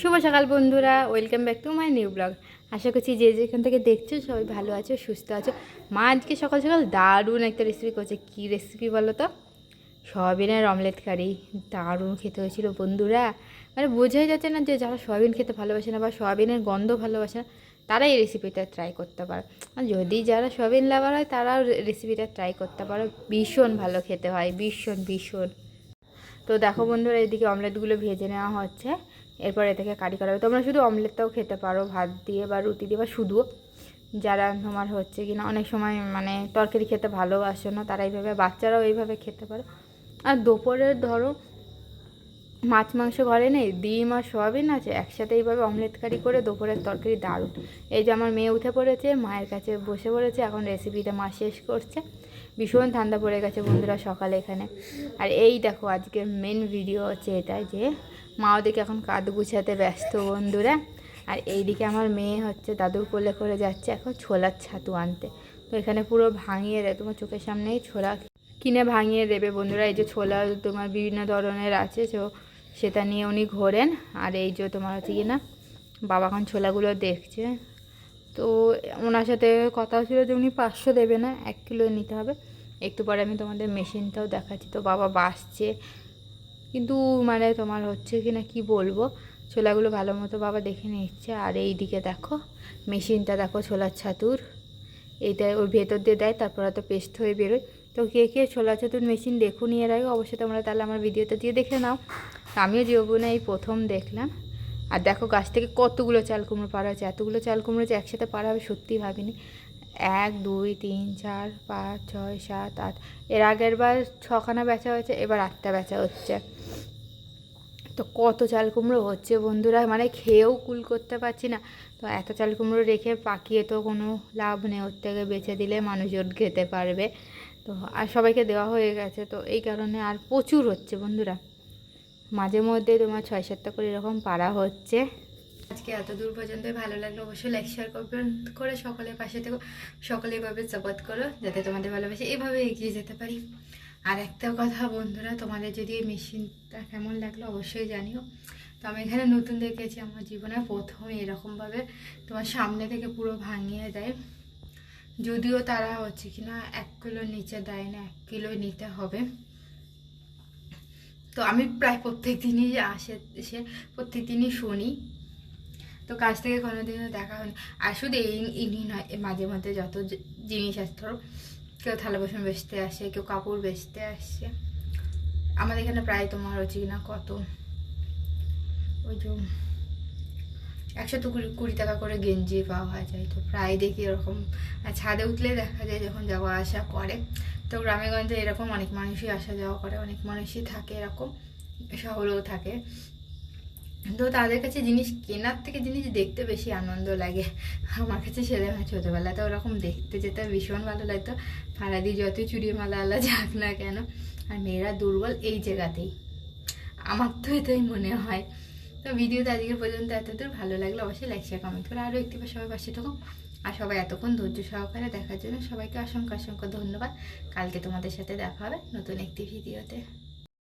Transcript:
শুভ সকাল বন্ধুরা welcome back to my new blog আশা করছি যে যেখান থেকে দেখছ সবাই ভালো আছো, সুস্থ আছো। মা আজকে সকাল সকাল দারুণ একটা রেসিপি করছে। কী রেসিপি বলো তো? সয়াবিনের অমলেট কারি দারুণ খেতে হয়েছিল বন্ধুরা। মানে বোঝাই যাচ্ছে না যে যারা সয়াবিন খেতে ভালোবাসে না বা সয়াবিনের গন্ধ ভালোবাসে না, তারা এই রেসিপিটা ট্রাই করতে পারে। যদি যারা সয়াবিন লাভার হয়, তারাও রেসিপিটা ট্রাই করতে পারো। ভীষণ ভালো খেতে হয়, ভীষণ ভীষণ। তো দেখো বন্ধুরা, এদিকে অমলেটগুলো ভেজে নেওয়া হচ্ছে। এরপর এ থেকে কারি করা হবে। তোমরা শুধু অমলেটটাও খেতে পারো, ভাত দিয়ে বা রুটি দিয়ে বা শুধুও যারা তোমার হচ্ছে কি না, অনেক সময় মানে তরকারি খেতে ভালোবাসে না, তারা এইভাবে, বাচ্চারাও এইভাবে খেতে পারো। আর দুপুরের ধরো, মাছ, মাংস ঘরে নেই, ডিম আর সোয়াবিন আছে, একসাথে এইভাবে অমলেট কারি করে দুপুরের তরকারি দারুণ। এই যে আমার মেয়ে উঠে পড়েছে, মায়ের কাছে বসে পড়েছে, এখন রেসিপিটা মা শেষ করছে। ভীষণ ঠান্ডা পড়ে গেছে বন্ধুরা সকালে এখানে। আর এই দেখো আজকের মেন ভিডিও হচ্ছে এটাই যে মা ওদিকে এখন কাদ গুছাতে ব্যস্ত, বন্ধুরা। আর এইদিকে আমার মেয়ে হচ্ছে দাদুর কোলে করে যাচ্ছে এখন ছোলার ছাতু আনতে। তো এখানে পুরো ভাঙিয়ে দেয়, তোমার চোখের সামনেই ছোলা কিনে ভাঙিয়ে দেবে বন্ধুরা। এই যে ছোলা তোমার বিভিন্ন ধরনের আছে, তো সেটা নিয়ে উনি ঘোরেন। আর এই যে তোমার হচ্ছে কি না, বাবা এখন ছোলাগুলো দেখছে। তো ওনার সাথে কথা ছিল যে উনি পাঁচশো দেবে না, এক কিলো নিতে হবে। একটু পরে আমি তোমাদের মেশিনটাও দেখাচ্ছি। তো বাবা বাসছে কিন্তু মানে তোমার হচ্ছে কি না কী বলব? ছোলাগুলো ভালো মতো বাবা দেখে নিচ্ছে। আর এই দিকে দেখো, মেশিনটা দেখো, ছোলার ছাতুর। এইটা ওর ভেতর দিয়ে দেয়, তারপর হয়তো পেস্ট হয়ে বেরোয়। তো কে কে ছোলা ছাতুর মেশিন দেখো নিয়ে রাখো অবশ্যই তোমরা তাহলে আমার ভিডিওটা দিয়ে দেখে নাও। তো আমিও জীবনে এই প্রথম দেখলাম। আর দেখো গাছ থেকে কতগুলো চাল কুমড়ো পাড়া হয়েছে, এতগুলো চাল কুমড়ো যে একসাথে পাড়া হবে সত্যিই ভাবিনি। এক, দুই, তিন, চার, পাঁচ, ছয়, সাত, আট। এর আগের বার ছখানা বেচা হয়েছে, এবার আটটা বেচা হচ্ছে। তো কত চাল কুমড়ো হচ্ছে বন্ধুরা? মানে খেয়েও কুল করতে পারছি না। তো এত চাল কুমড়ো রেখে পাকিয়ে তো কোনো লাভ নেই। ওর থেকে বেছে দিলে মানুষজন খেতে পারবে। তো আর সবাইকে দেওয়া হয়ে গেছে। তো এই কারণে আর প্রচুর হচ্ছে বন্ধুরা। মাঝে মধ্যে তোমার ছয় সাতটা করে এরকম পারা হচ্ছে। আজকে এত দূর পর্যন্ত ভালো লাগল। অবশ্যই লাইক শেয়ার করবেন করে সকলের পাশে থেকে। সকলে এভাবে সাপোর্ট করো, যাতে তোমাদের ভালোবাসে এভাবে এগিয়ে যেতে পারি। আর একটা কথা বন্ধুরা, তোমাদের যদি এই মেশিনটা কেমন লাগল অবশ্যই জানিও। তো আমি এখানে নতুন দেখেছি, আমার জীবনে প্রথম এরকমভাবে তোমার সামনে থেকে পুরো ভাঙিয়ে দেয়। যদিও তারা হচ্ছে কিনা এক কিলোর নিচে দেয় না, এক কিলোই নিতে হবে। তো আমি প্রায় প্রত্যেক দিনই আসে, এসে প্রত্যেক দিনই শুনি। তো কাছ থেকে কোনোদিনও দেখা হয়নি। আর শুধু এই, ইনি নয় মাঝে মধ্যে যত জিনিস আসে, ধরো কেউ থালা বাসন বেচতে আসে, কেউ কাপড় বেচতে আসে। আমাদের এখানে প্রায় তোমার হচ্ছে কিনা কত? ওই যে একশো তো কুড়ি টাকা করে গেঞ্জি পাওয়া যায়। তো প্রায় দেখি এরকম। ছাদে উঠলে দেখা যায় যখন যাওয়া আসা করে, তো গ্রামে গঞ্জে এরকম অনেক মানুষই আসা যাওয়া করে, অনেক মানুষই থাকে এরকম, শহরেও থাকে। তো তাদের কাছে জিনিস কেনার থেকে জিনিস দেখতে বেশি আনন্দ লাগে। আমার কাছে আমার ছোটোবেলাতে ওরকম দেখতে যেতে ভীষণ ভালো লাগতো। দিয়ে যতই চুড়ি মালা আলা যাক না কেন, আর মেয়েরা দুর্বল এই জায়গাতেই। আমার তো এটাই মনে হয়। তো ভিডিওটা আজকে পর্যন্ত এতদূর। ভালো লাগলে অবশ্যই লাইক শেয়ার কমেন্ট করে আরও একটি সবাই পাশে থাকুন আর সবাই এতক্ষণ ধৈর্য সহকারে দেখার জন্য সবাইকে অসংখ্য অসংখ্য ধন্যবাদ। কালকে তোমাদের সাথে দেখা হবে নতুন একটি ভিডিওতে।